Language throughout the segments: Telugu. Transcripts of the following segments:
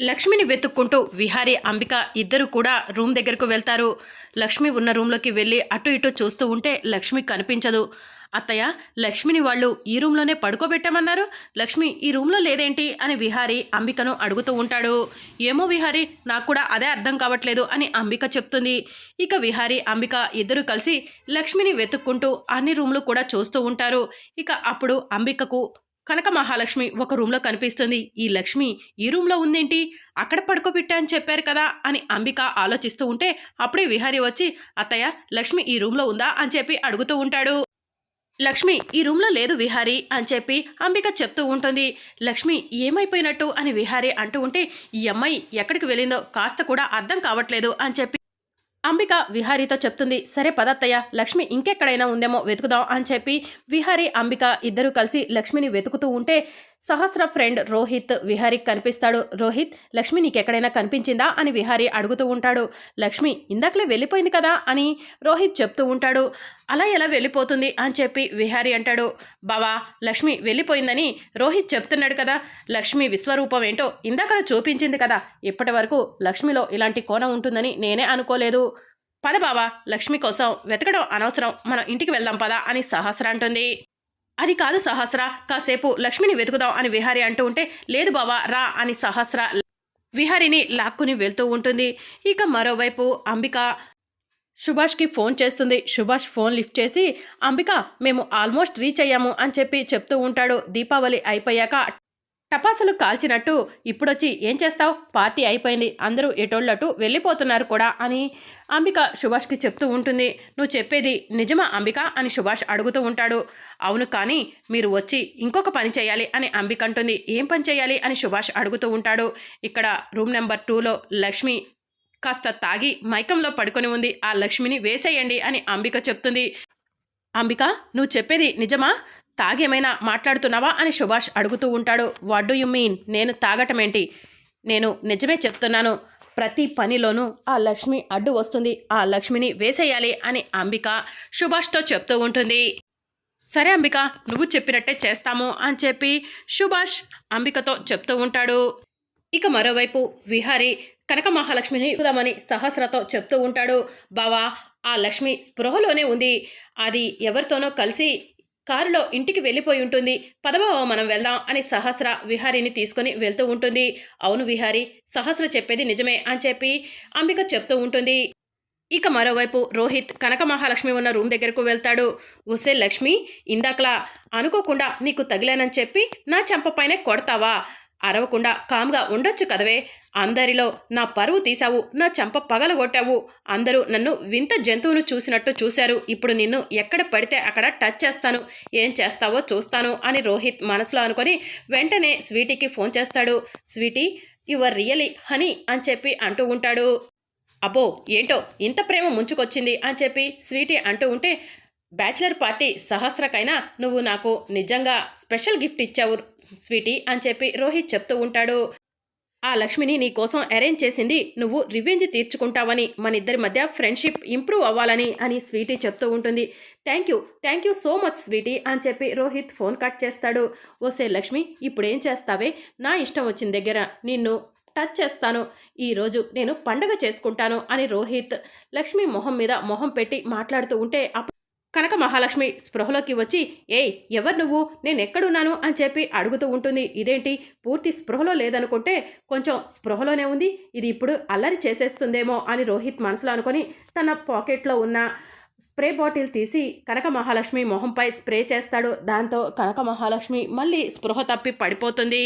లక్ష్మిని వెతుక్కుంటూ విహారి అంబిక ఇద్దరు కూడా రూమ్ దగ్గరకు వెళ్తారు. లక్ష్మి ఉన్న రూమ్లోకి వెళ్ళి అటు ఇటు చూస్తూ ఉంటే లక్ష్మి కనిపించదు. అత్తయ్య లక్ష్మిని వాళ్ళు ఈ రూమ్లోనే పడుకోబెట్టామన్నారు? లక్ష్మి ఈ రూమ్లో లేదేంటి? అని విహారి అంబికను అడుగుతూ ఉంటాడు. ఏమో విహారి నాకు కూడా అదే అర్థం కావట్లేదు అని అంబిక చెప్తుంది. ఇక విహారి అంబిక ఇద్దరు కలిసి లక్ష్మిని వెతుక్కుంటూ అన్ని రూమ్లు కూడా చూస్తూ ఉంటారు. ఇక అప్పుడు అంబికకు కనక మహాలక్ష్మి ఒక రూమ్లో కనిపిస్తుంది. ఈ లక్ష్మి ఈ రూమ్లో ఉందేంటి? అక్కడ పడుకోబెట్టా అని చెప్పారు కదా అని అంబిక ఆలోచిస్తూ ఉంటే అప్పుడే విహారీ వచ్చి అత్తయ్య లక్ష్మి ఈ రూమ్లో ఉందా? అని చెప్పి అడుగుతూ ఉంటాడు. లక్ష్మి ఈ రూమ్లో లేదు విహారీ అని చెప్పి అంబిక చెప్తూ ఉంటుంది. లక్ష్మి ఏమైపోయినట్టు? అని విహారీ అంటూ ఉంటే ఈ అమ్మాయి ఎక్కడికి వెళ్ళిందో కాస్త కూడా అర్థం కావట్లేదు అని చెప్పి అంబిక విహారీతో చెప్తుంది సరే పదత్తయ్య లక్ష్మి ఇంకెక్కడైనా ఉందేమో వెతుకుదాం అని చెప్పి విహారీ అంబిక ఇద్దరూ కలిసి లక్ష్మిని వెతుకుతూ ఉంటే సహస్ర ఫ్రెండ్ రోహిత్ విహారీకి కనిపిస్తాడు. రోహిత్ లక్ష్మి నీకెక్కడైనా కనిపించిందా? అని విహారీ అడుగుతూ ఉంటాడు. లక్ష్మి ఇందాకలే వెళ్ళిపోయింది కదా? అని రోహిత్ చెప్తూ ఉంటాడు. అలా ఎలా వెళ్ళిపోతుంది? అని చెప్పి విహారీ అంటాడు. బావా లక్ష్మి వెళ్ళిపోయిందని రోహిత్ చెప్తున్నాడు కదా. లక్ష్మి విశ్వరూపం ఏంటో ఇందాకలా చూపించింది కదా. ఇప్పటి వరకు లక్ష్మిలో ఇలాంటి కోణం ఉంటుందని నేనే అనుకోలేదు. పద బావా లక్ష్మి కోసం వెతకడం అనవసరం. మనం ఇంటికి వెళ్దాం పదా అని సహస్ర అంటుంది. అది కాదు సహస్ర కాసేపు లక్ష్మిని వెతుకుదాం అని విహారి అంటూ ఉంటే లేదు బావా రా అని సహస్ర విహారిని లాక్కుని వెళ్తూ ఉంటుంది. ఇక మరోవైపు అంబిక సుభాష్కి ఫోన్ చేస్తుంది. సుభాష్ ఫోన్ లిఫ్ట్ చేసి అంబిక మేము ఆల్మోస్ట్ రీచ్ అయ్యాము అని చెప్పి చెప్తూ ఉంటాడు. దీపావళి అయిపోయాక టపాసులు కాల్చినట్టు ఇప్పుడొచ్చి ఏం చేస్తావు? పార్టీ అయిపోయింది. అందరూ ఎటోళ్ళటు వెళ్ళిపోతున్నారు కూడా అని అంబిక సుభాష్కి చెప్తూ ఉంటుంది. నువ్వు చెప్పేది నిజమా అంబిక? అని సుభాష్ అడుగుతూ ఉంటాడు. అవును కానీ మీరు వచ్చి ఇంకొక పని చేయాలి అని అంబిక అంటుంది. ఏం పని చేయాలి అని సుభాష్ అడుగుతూ ఉంటాడు. ఇక్కడ రూమ్ నెంబర్ టూలో లక్ష్మి కాస్త తాగి మైకంలో పడుకొని ఉంది. ఆ లక్ష్మిని వేసేయండి అని అంబిక చెప్తుంది. అంబిక నువ్వు చెప్పేది నిజమా? తాగేమైనా మాట్లాడుతున్నావా అని సుభాష్ అడుగుతూ ఉంటాడు. వాట్ డూ యు మీన్ నేను తాగటమేంటి? నేను నిజమే చెప్తున్నాను. ప్రతి పనిలోనూ ఆ లక్ష్మి అడ్డు వస్తుంది. ఆ లక్ష్మిని వేసేయాలి అని అంబిక సుభాష్తో చెప్తూ ఉంటుంది. సరే అంబిక నువ్వు చెప్పినట్టే చేస్తాము అని చెప్పి సుభాష్ అంబికతో చెప్తూ ఉంటాడు. ఇక మరోవైపు విహారి కనక మహాలక్ష్మిని చూద్దామని సహస్రతో చెప్తూ ఉంటాడు. బావా ఆ లక్ష్మి స్పృహలోనే ఉంది. అది ఎవరితోనో కలిసి కారులో ఇంటికి వెళ్ళిపోయి ఉంటుంది. పదబావ మనం వెళ్దాం అని సహస్ర విహారిని తీసుకొని వెళ్తూ ఉంటుంది. అవును విహారి సహస్ర చెప్పేది నిజమే అని చెప్పి అంబిక చెప్తూ ఉంటుంది. ఇక మరోవైపు రోహిత్ కనక మహాలక్ష్మి ఉన్న రూమ్ దగ్గరకు వెళ్తాడు. వసే లక్ష్మి ఇందాకలా అనుకోకుండా నీకు తగిలానని చెప్పి నా చెంప పైన కొడతావా? అరవకుండా కామ్గా ఉండొచ్చు కదవే. అందరిలో నా పరువు తీశావు నా చెంప పగలగొట్టావు. అందరూ నన్ను వింత జంతువును చూసినట్టు చూశారు. ఇప్పుడు నిన్ను ఎక్కడ పడితే అక్కడ టచ్ చేస్తాను. ఏం చేస్తావో చూస్తాను అని రోహిత్ మనసులో అనుకొని వెంటనే స్వీటీకి ఫోన్ చేస్తాడు. స్వీటీ యువర్ రియలీ హనీ అని చెప్పి అంటూ ఉంటాడు. అబ్బో ఏంటో ఇంత ప్రేమ ముంచుకొచ్చింది అని చెప్పి స్వీటీ అంటూ ఉంటే బ్యాచిలర్ పార్టీ సహస్రకైనా నువ్వు నాకు నిజంగా స్పెషల్ గిఫ్ట్ ఇచ్చావు స్వీటీ అని చెప్పి రోహిత్ చెప్తూ ఉంటాడు. ఆ లక్ష్మిని నీ కోసం అరేంజ్ చేసింది నువ్వు రివెంజ్ తీర్చుకుంటావని మన ఇద్దరి మధ్య ఫ్రెండ్షిప్ ఇంప్రూవ్ అవ్వాలని అని స్వీటీ చెప్తూ ఉంటుంది. Thank you thank you so much sweetie అని చెప్పి రోహిత్ ఫోన్ కట్ చేస్తాడు. ఓసే లక్ష్మి ఇప్పుడు ఏం చేస్తావే? నా ఇష్టం వచ్చిన దగ్గర నిన్ను టచ్ చేస్తాను. ఈరోజు నేను పండగ చేసుకుంటాను అని రోహిత్ లక్ష్మి మొహం మీద మొహం పెట్టి మాట్లాడుతూ ఉంటే అప్పుడు కనక మహాలక్ష్మి స్పృహలోకి వచ్చి ఏయ్ ఎవరు నువ్వు? నేను ఎక్కడున్నాను అని చెప్పి అడుగుతూ ఉంటుంది. ఇదేంటి? పూర్తి స్పృహలో లేదనుకుంటే కొంచెం స్పృహలోనే ఉంది. ఇది ఇప్పుడు అల్లరి చేసేస్తుందేమో అని రోహిత్ మనసులో అనుకొని తన పాకెట్లో ఉన్న స్ప్రే బాటిల్ తీసి కనక మహాలక్ష్మి మొహంపై స్ప్రే చేస్తాడు. దాంతో కనక మహాలక్ష్మి మళ్ళీ స్పృహ తప్పి పడిపోతుంది.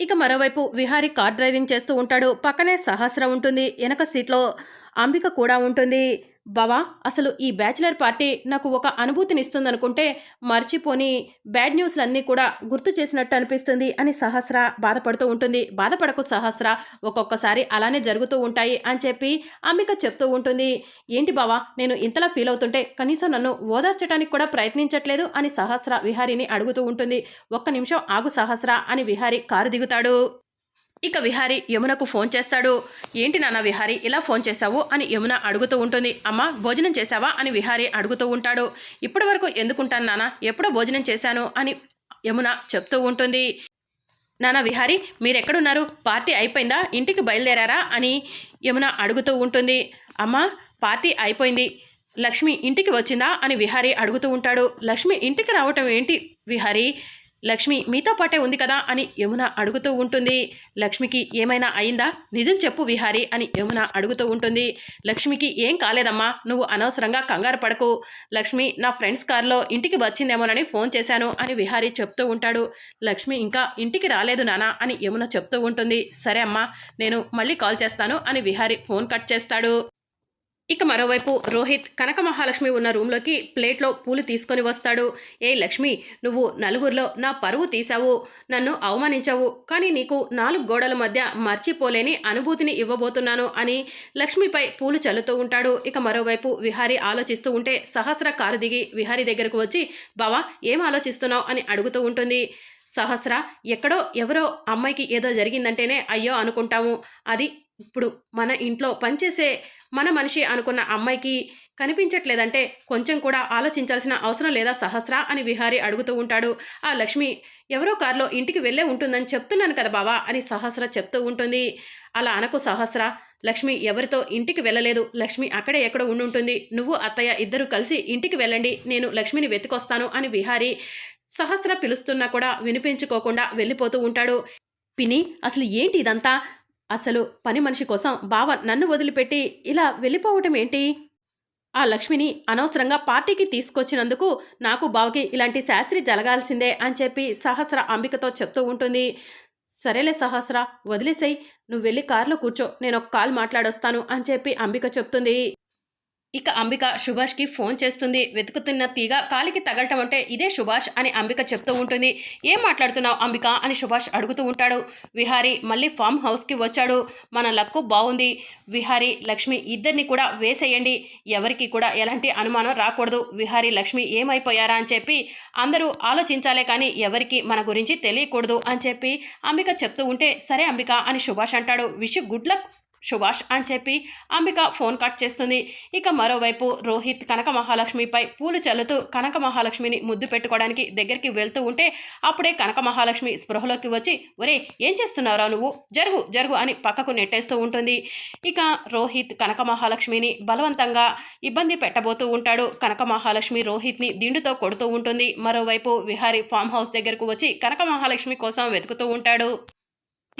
ఇక మరోవైపు విహారి కార్ డ్రైవింగ్ చేస్తూ ఉంటాడు. పక్కనే సహస్ర ఉంటుంది. వెనక సీట్లో అంబిక కూడా ఉంటుంది. బావా అసలు ఈ బ్యాచిలర్ పార్టీ నాకు ఒక అనుభూతినిస్తుందనుకుంటే మర్చిపోని బ్యాడ్ న్యూస్లన్నీ కూడా గుర్తు చేసినట్టు అనిపిస్తుంది అని సహస్ర బాధపడుతూ ఉంటుంది. బాధపడకు సహస్ర ఒక్కొక్కసారి అలానే జరుగుతూ ఉంటాయి అని చెప్పి అంబిక చెప్తూ ఉంటుంది. ఏంటి బావా నేను ఇంతలా ఫీల్ అవుతుంటే కనీసం నన్ను ఓదార్చడానికి కూడా ప్రయత్నించట్లేదు అని సహస్ర విహారిని అడుగుతూ ఉంటుంది. ఒక్క నిమిషం ఆగు సహస్ర అని విహారి కారు దిగుతాడు. ఇక విహారి యమునకు ఫోన్ చేస్తాడు. ఏంటి నాన్న విహారి ఇలా ఫోన్ చేశావు? అని యమున అడుగుతూ ఉంటుంది. అమ్మ భోజనం చేశావా? అని విహారి అడుగుతూ ఉంటాడు. ఇప్పటి వరకు ఎందుకుంటాను నాన్న? ఎప్పుడో భోజనం చేశాను అని యమున చెప్తూ ఉంటుంది. నానా విహారి మీరెక్కడున్నారు? పార్టీ అయిపోయిందా? ఇంటికి బయలుదేరారా? అని యమున అడుగుతూ ఉంటుంది. అమ్మా పార్టీ అయిపోయింది. లక్ష్మి ఇంటికి వచ్చిందా? అని విహారీ అడుగుతూ ఉంటాడు. లక్ష్మి ఇంటికి రావటం ఏంటి విహారీ? లక్ష్మి మీతో పాటే ఉంది కదా అని యమున అడుగుతూ ఉంటుంది. లక్ష్మికి ఏమైనా అయిందా? నిజం చెప్పు విహారీ అని యమున అడుగుతూ ఉంటుంది. లక్ష్మికి ఏం కాలేదమ్మా? నువ్వు అనవసరంగా కంగారు పడకు. లక్ష్మి నా ఫ్రెండ్స్ కార్లో ఇంటికి వచ్చిందేమోనని ఫోన్ చేశాను అని విహారీ చెప్తూ ఉంటాడు. లక్ష్మి ఇంకా ఇంటికి రాలేదు నానా అని యమున చెప్తూ ఉంటుంది. సరే అమ్మా నేను మళ్ళీ కాల్ చేస్తాను అని విహారీ ఫోన్ కట్ చేస్తాడు. ఇక మరోవైపు రోహిత్ కనక మహాలక్ష్మి ఉన్న రూమ్లోకి ప్లేట్లో పూలు తీసుకొని వస్తాడు. ఏ లక్ష్మి నువ్వు నలుగురిలో నా పరువు తీశావు నన్ను అవమానించావు కానీ నీకు నాలుగు గోడల మధ్య మర్చిపోలేని అనుభూతిని ఇవ్వబోతున్నాను అని లక్ష్మిపై పూలు చల్లుతూ ఉంటాడు. ఇక మరోవైపు విహారి ఆలోచిస్తూ ఉంటే సహస్ర కారు దిగి విహారి దగ్గరకు వచ్చి బావా ఏం ఆలోచిస్తున్నావు? అని అడుగుతూ ఉంటుంది. సహస్ర ఎక్కడో ఎవరో అమ్మాయికి ఏదో జరిగిందంటేనే అయ్యో అనుకుంటాము. అది ఇప్పుడు మన ఇంట్లో పనిచేసే మన మనిషి అనుకున్న అమ్మాయికి కనిపించట్లేదంటే కొంచెం కూడా ఆలోచించాల్సిన అవసరం లేదా సహస్ర అని విహారి అడుగుతూ ఉంటాడు. ఆ లక్ష్మి ఎవరో కారులో ఇంటికి వెళ్ళే ఉంటుందని చెప్తున్నాను కదా బావా అని సహస్ర చెప్తూ ఉంటుంది. అలా అనకు సహస్ర లక్ష్మి ఎవరితో ఇంటికి వెళ్ళలేదు లక్ష్మి అక్కడే ఎక్కడ ఉండుంటుంది నువ్వు అత్తయ్య ఇద్దరు కలిసి ఇంటికి వెళ్ళండి నేను లక్ష్మిని వెతికొస్తాను అని విహారి సహస్ర పిలుస్తున్నా కూడా వినిపించుకోకుండా వెళ్ళిపోతూ ఉంటాడు. పిని అసలు ఏంటి ఇదంతా? అసలు పని మనిషి కోసం బావ నన్ను వదిలిపెట్టి ఇలా వెళ్ళిపోవటం ఏంటి? ఆ లక్ష్మిని అనవసరంగా పార్టీకి తీసుకొచ్చినందుకు నాకు బావకి ఇలాంటి శాస్త్రి జరగాల్సిందే అని చెప్పి సహస్ర అంబికతో చెప్తూ ఉంటుంది. సరేలే సహస్ర వదిలేసేయ్. నువ్వు వెళ్ళి కారులో కూర్చో. నేను ఒక కాల్ మాట్లాడొస్తాను అని చెప్పి అంబిక చెప్తుంది. ఇక అంబిక సుభాష్కి ఫోన్ చేస్తుంది. వెతుకుతున్న తీగ కాలికి తగలటం అంటే ఇదే సుభాష్ అని అంబిక చెప్తూ ఉంటుంది. ఏం మాట్లాడుతున్నావు అంబిక? అని సుభాష్ అడుగుతూ ఉంటాడు. విహారీ మళ్ళీ ఫామ్ హౌస్కి వచ్చాడు. మన లక్కు బాగుంది విహారీ లక్ష్మి ఇద్దరిని కూడా వేసేయండి. ఎవరికి కూడా ఎలాంటి అనుమానం రాకూడదు. విహారీ లక్ష్మి ఏమైపోయారా? అని చెప్పి అందరూ ఆలోచించాలే కానీ ఎవరికి మన గురించి తెలియకూడదు అని చెప్పి అంబిక చెప్తూ ఉంటే సరే అంబిక అని సుభాష్ అంటాడు. విష్ గుడ్ లక్ సుభాష్ అని చెప్పి అంబిక ఫోన్ కట్ చేస్తుంది. ఇక మరోవైపు రోహిత్ కనక మహాలక్ష్మిపై పూలు చల్లుతూ కనక మహాలక్ష్మిని ముద్దు పెట్టుకోవడానికి దగ్గరికి వెళ్తూ ఉంటే అప్పుడే కనక మహాలక్ష్మి స్పృహలోకి వచ్చి ఒరే ఏం చేస్తున్నావురా నువ్వు? జరుగు జరుగు అని పక్కకు నెట్టేస్తూ ఉంటుంది. ఇక రోహిత్ కనక మహాలక్ష్మిని బలవంతంగా ఇబ్బంది పెట్టబోతూ ఉంటాడు. కనక మహాలక్ష్మి రోహిత్ని దిండుతో కొడుతూ ఉంటుంది. మరోవైపు విహారీ ఫామ్ హౌస్ దగ్గరకు వచ్చి కనక మహాలక్ష్మి కోసం వెతుకుతూ ఉంటాడు.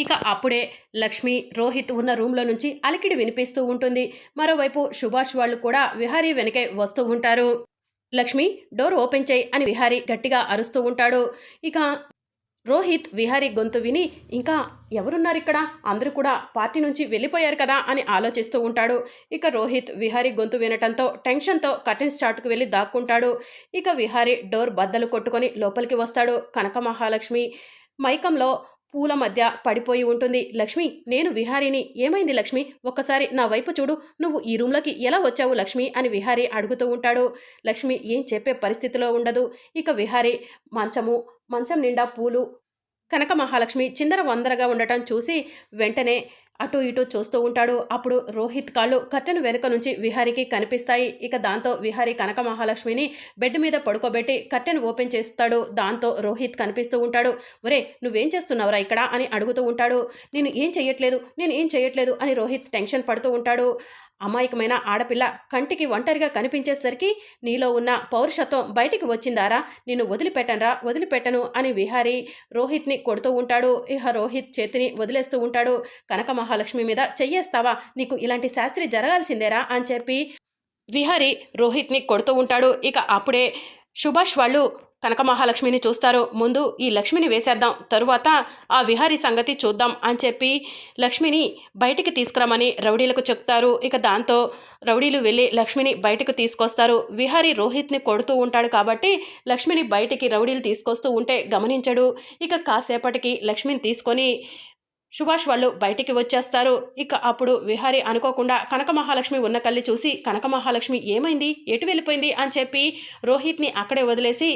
ఇక అప్పుడే లక్ష్మి రోహిత్ ఉన్న రూమ్లో నుంచి అలికిడి వినిపిస్తూ ఉంటుంది. మరోవైపు సుభాష్ వాళ్ళు కూడా విహారీ వెనకే వస్తూ ఉంటారు. లక్ష్మి డోర్ ఓపెన్ చేయి అని విహారీ గట్టిగా అరుస్తూ ఉంటాడు. ఇక రోహిత్ విహారీ గొంతు విని ఇంకా ఎవరున్నారు ఇక్కడ అందరూ కూడా పార్టీ నుంచి వెళ్ళిపోయారు కదా అని ఆలోచిస్తూ ఉంటాడు. ఇక రోహిత్ విహారీ గొంతు వినటంతో టెన్షన్తో కర్టెన్స్ చాటుకు వెళ్ళి దాక్కుంటాడు. ఇక విహారీ డోర్ బద్దలు కొట్టుకొని లోపలికి వస్తాడు కనక మహాలక్ష్మి మైకంలో పూల మధ్య పడిపోయి ఉంటుంది. లక్ష్మి నేను విహారీని. ఏమైంది లక్ష్మి? ఒక్కసారి నా వైపు చూడు. నువ్వు ఈ రూమ్లోకి ఎలా వచ్చావు లక్ష్మి? అని విహారీ అడుగుతూ ఉంటాడు. లక్ష్మి ఏం చెప్పే పరిస్థితిలో ఉండదు. ఇక విహారీ మంచము మంచం నిండా పూలు కనక మహాలక్ష్మి చిందర వందరగా ఉండటం చూసి వెంటనే అటు ఇటు చూస్తూ ఉంటాడు. అప్పుడు రోహిత్ కాళ్ళు కట్టెను వెనుక నుంచి విహారీకి కనిపిస్తాయి. ఇక దాంతో విహారీ కనక మహాలక్ష్మిని బెడ్ మీద పడుకోబెట్టి కట్టెను ఓపెన్ చేస్తాడు. దాంతో రోహిత్ కనిపిస్తూ ఉంటాడు. ఒరే నువ్వేం చేస్తున్నావురా ఇక్కడ? అని అడుగుతూ ఉంటాడు. నేను ఏం చెయ్యట్లేదు నేను ఏం చెయ్యట్లేదు అని రోహిత్ టెన్షన్ పడుతూ ఉంటాడు. అమాయకమైన ఆడపిల్ల కంటికి ఒంటరిగా కనిపించేసరికి నీలో ఉన్న పౌరుషత్వం బయటికి వచ్చిందారా? నిన్ను వదిలిపెట్టనరా వదిలిపెట్టను అని విహారీ రోహిత్ని కొడుతూ ఉంటాడు. ఇహ రోహిత్ చేతిని వదిలేస్తూ ఉంటాడు. కనక మహాలక్ష్మి మీద చెయ్యేస్తావా? నీకు ఇలాంటి శాస్త్రి జరగాల్సిందేరా అని చెప్పి విహారీ రోహిత్ని కొడుతూ ఉంటాడు. ఇక అప్పుడే సుభాష్ వాళ్ళు కనక మహాలక్ష్మిని చూస్తారు. ముందు ఈ లక్ష్మిని వేసేద్దాం. తరువాత ఆ విహారీ సంగతి చూద్దాం అని చెప్పి లక్ష్మిని బయటికి తీసుకురమని రౌడీలకు చెప్తారు. ఇక దాంతో రౌడీలు వెళ్ళి లక్ష్మిని బయటకు తీసుకొస్తారు. విహారీ రోహిత్ని కొడుతూ ఉంటాడు కాబట్టి లక్ష్మిని బయటికి రౌడీలు తీసుకొస్తూ ఉంటే గమనించడు. ఇక కాసేపటికి లక్ష్మిని తీసుకొని సుభాష్ వాళ్ళు బయటికి వచ్చేస్తారు. ఇక అప్పుడు విహారీ అనుకోకుండా కనక మహాలక్ష్మి ఉన్న కళ్ళి చూసి కనక మహాలక్ష్మి ఏమైంది? ఎటు వెళ్ళిపోయింది? అని చెప్పి రోహిత్ని అక్కడే వదిలేసి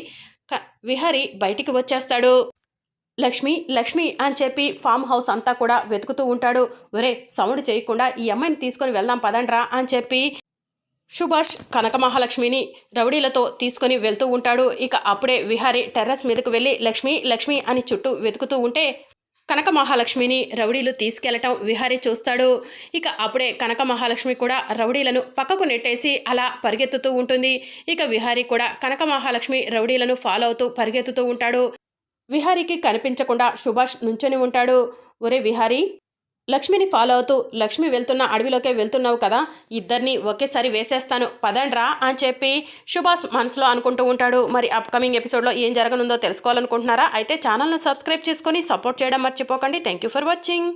విహరి బయటికి వచ్చేస్తాడు. లక్ష్మి లక్ష్మి అని చెప్పి ఫామ్ హౌస్ అంతా కూడా వెతుకుతూ ఉంటాడు. ఒరే సౌండ్ చేయకుండా ఈ అమ్మాయిని తీసుకొని వెళ్దాం పదండ్రా అని చెప్పి సుభాష్ కనక మహాలక్ష్మిని రౌడీలతో తీసుకొని వెళ్తూ ఉంటాడు. ఇక అప్పుడే విహారీ టెర్రస్ మీదకు వెళ్ళి లక్ష్మి లక్ష్మి అని చుట్టూ వెతుకుతూ ఉంటే కనక మహాలక్ష్మిని రౌడీలు తీసుకెళ్ళటం విహారీ చూస్తాడు. ఇక అప్పుడే కనక మహాలక్ష్మి కూడా రౌడీలను పక్కకు నెట్టేసి అలా పరిగెత్తుతూ ఉంటుంది. ఇక విహారీ కూడా కనక మహాలక్ష్మి రౌడీలను ఫాలో అవుతూ పరిగెత్తుతూ ఉంటాడు. విహారీకి కనిపించకుండా సుభాష్ నుంచొని ఉంటాడు. ఒరే విహారీ! లక్ష్మిని ఫాలో అవుతూ లక్ష్మి వెళ్తున్న అడవిలోకే వెళ్తున్నావు కదా ఇద్దరిని ఒకేసారి వేసేస్తాను పదండ్రా అని చెప్పి సుభాష్ మనసులో అనుకుంటూ ఉంటాడు. మరి అప్కమింగ్ ఎపిసోడ్లో ఏం జరగనుందో తెలుసుకోవాలనుకుంటున్నారా? అయితే ఛానల్ను సబ్స్క్రైబ్ చేసుకొని సపోర్ట్ చేయడం మర్చిపోకండి. Thank you for watching